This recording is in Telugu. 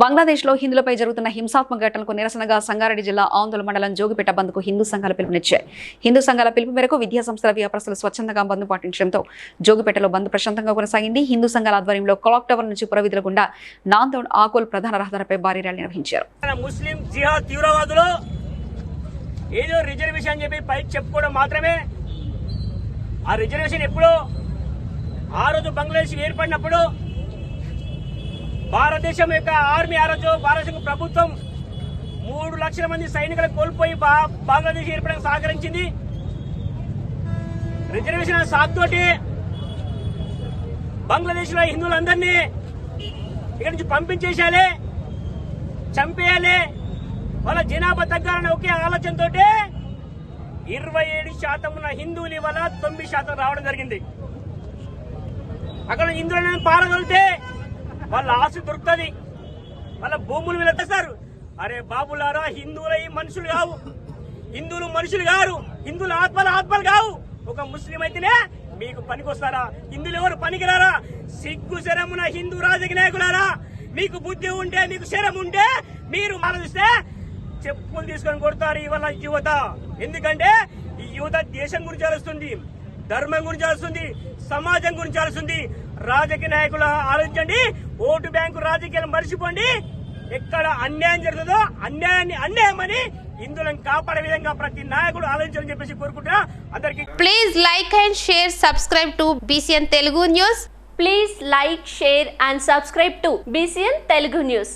బంగ్లాదేశ్లో హిందులపై జరుగుతున్న హింసాత్మక ఘటనలకు నిరసనగా సంగారెడ్డి జిల్లా ఆందోళన మండలం జోగిపేట బంద్కు హిందూ సంఘాల పిలుపునిచ్చాయి. హిందూ సంఘాల పిలుపు మేరకు విద్యా సంస్థల వ్యాపారస్తులు స్వచ్ఛందంగా బంద్ పాటించడంతో జోగిపేటలో బంద్ ప్రశాంతంగా కొనసాగింది. హిందూ సంఘాల ఆధ్వర్యంలో క్లాక్ టవర్ నుంచి పురవిధుల గుండా నాందోడ్ ఆకోల్ ప్రధాన రహదారిపై భారీ ర్యాలీ నిర్వహించారు. ముస్లిం జిహాద్ తీవ్రవాదులు ఏదో రిజర్వేషన్ చెప్పి పైకి చెప్పుకోవడం మాత్రమే. ఆ రిజర్వేషన్ ఎప్పుడో ఆ రోజు బంగ్లాదేశ్ ఏర్పడినప్పుడు భారతదేశం యొక్క ఆర్మీ ఆ రోజు భారతదేశం ప్రభుత్వం మూడు లక్షల మంది సైనికులను కోల్పోయి బంగ్లాదేశ్ ఏర్పడానికి సహకరించింది. రిజర్వేషన్ సాగుతోటి బంగ్లాదేశ్లో హిందువులందరినీ ఇక్కడి నుంచి పంపించేసేయాలి చంపేయాలి. వాళ్ళ జనాభా తగ్గాలని ఒకే ఆలోచనతో ఇరవై ఏడు శాతం ఉన్న హిందువులు ఇవాళ తొమ్మిది శాతం రావడం జరిగింది. అక్కడ హిందువులను పారగలితే వాళ్ళ ఆశ దొరుకుతుంది. వాళ్ళ భూములు వీళ్ళేస్తారు అరే బాబులారా హిందువుల మనుషులు కావు. హిందువులు మనుషులు కారు. హిందువుల ఆత్మలు ఆత్మలు కావు. ఒక ముస్లిం అయితేనే మీకు పనికొస్తారా? హిందువులు ఎవరు పనికిరారా? సిగ్గు శరమున హిందూ రాజకీయ నాయకులారా మీకు బుద్ధి ఉంటే మీకు శరం ఉంటే మీరు ఆలోచిస్తే చెప్పులు తీసుకొని కొడతారు ఇవాళ యువత. ఎందుకంటే ఈ యువత దేశం గురించి ఆలోచిస్తుంది. ధర్మం గురించి ఆలోచిస్తుంది సమాజం గురించి ఆలోచిస్తుంది. రాజకీయ నాయకులు ఆలోచించండి ఓటు బ్యాంకు రాజకీయాలు మర్చిపోండి. ఎక్కడ అన్యాయం జరుగుతుందో అన్యాయాన్ని అన్యాయమని ఇందులను కాపాడే విధంగా ప్రతి నాయకుడు ఆలోచించాలని చెప్పేసి కోరుకుంటున్నా. అందరికీ please like and share subscribe to BCN Telugu news please like share and subscribe to BCN Telugu news